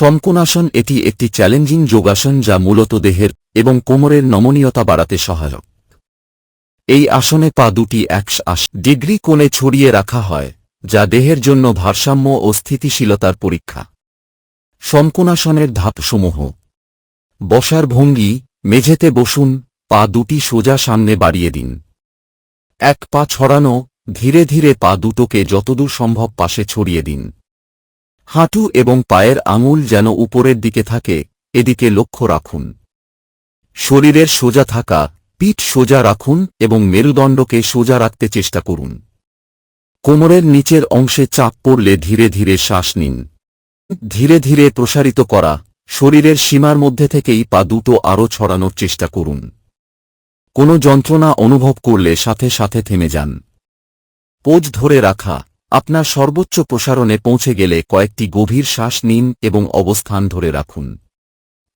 শঙ্কুনাসন এটি একটি চ্যালেঞ্জিং যোগাসন যা মূলত দেহের এবং কোমরের নমনীয়তা বাড়াতে সহায়ক। এই আসনে পা দুটি একশ ডিগ্রি কোণে ছড়িয়ে রাখা হয়, যা দেহের জন্য ভারসাম্য ও স্থিতিশীলতার পরীক্ষা। শঙ্কুনাসনের ধাপসমূহ। বসার ভঙ্গি, মেঝেতে বসুন, পা দুটি সোজা সামনে বাড়িয়ে দিন। এক পা ছড়ানো, ধীরে ধীরে পা দুটোকে যতদূর সম্ভব পাশে ছড়িয়ে দিন। হাঁটু এবং পায়ের আঙুল যেন উপরের দিকে থাকে, এদিকে লক্ষ্য রাখুন। শরীরের সোজা থাকা, পিঠ সোজা রাখুন এবং মেরুদণ্ডকে সোজা রাখতে চেষ্টা করুন। কোমরের নিচের অংশে চাপ পড়লে ধীরে ধীরে শ্বাস নিন। ধীরে ধীরে প্রসারিত করা, শরীরের সীমার মধ্যে থেকেই পা দুটো আরও ছড়ানোর চেষ্টা করুন। কোনো যন্ত্রণা অনুভব করলে সাথে সাথে থেমে যান। পোজ ধরে রাখা আপনার সর্বোচ্চ প্রসারণে পৌঁছে গেলে কয়েকটি গভীর শ্বাস নিন এবং অবস্থান ধরে রাখুন।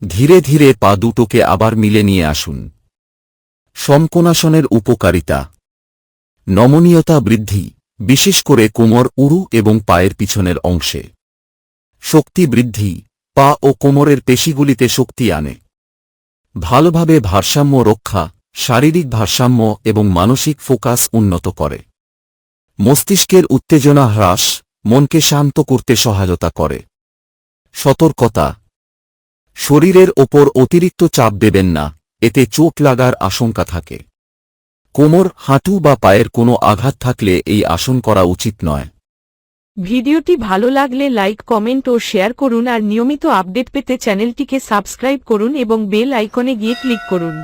ধীরে ধীরে পা দুটোকে আবার মিলে নিয়ে আসুন। সমকোণাসনের উপকারিতা। নমনীয়তা বৃদ্ধি, বিশেষ করে কোমর উরু এবং পায়ের পিছনের অংশে। শক্তি বৃদ্ধি, পা ও কোমরের পেশিগুলিতে শক্তি আনে। ভালোভাবে ভারসাম্য রক্ষা, শারীরিক ভারসাম্য এবং মানসিক ফোকাস উন্নত করে। মস্তিষ্কের উত্তেজনা হ্রাস মনকে শান্ত করতে সহায়তা করে। সতর্কতা। শরীরের ওপর অতিরিক্ত চাপ দেবেন না, এতে চোট লাগার আশঙ্কা থাকে। কোমর, হাঁটু বা পায়ের কোনো আঘাত থাকলে এই আসন করা উচিত নয়। ভিডিওটি ভালো লাগলে লাইক, কমেন্ট ও শেয়ার করুন আর নিয়মিত আপডেট পেতে চ্যানেলটিকে সাবস্ক্রাইব করুন এবং বেল আইকনে গিয়ে ক্লিক করুন।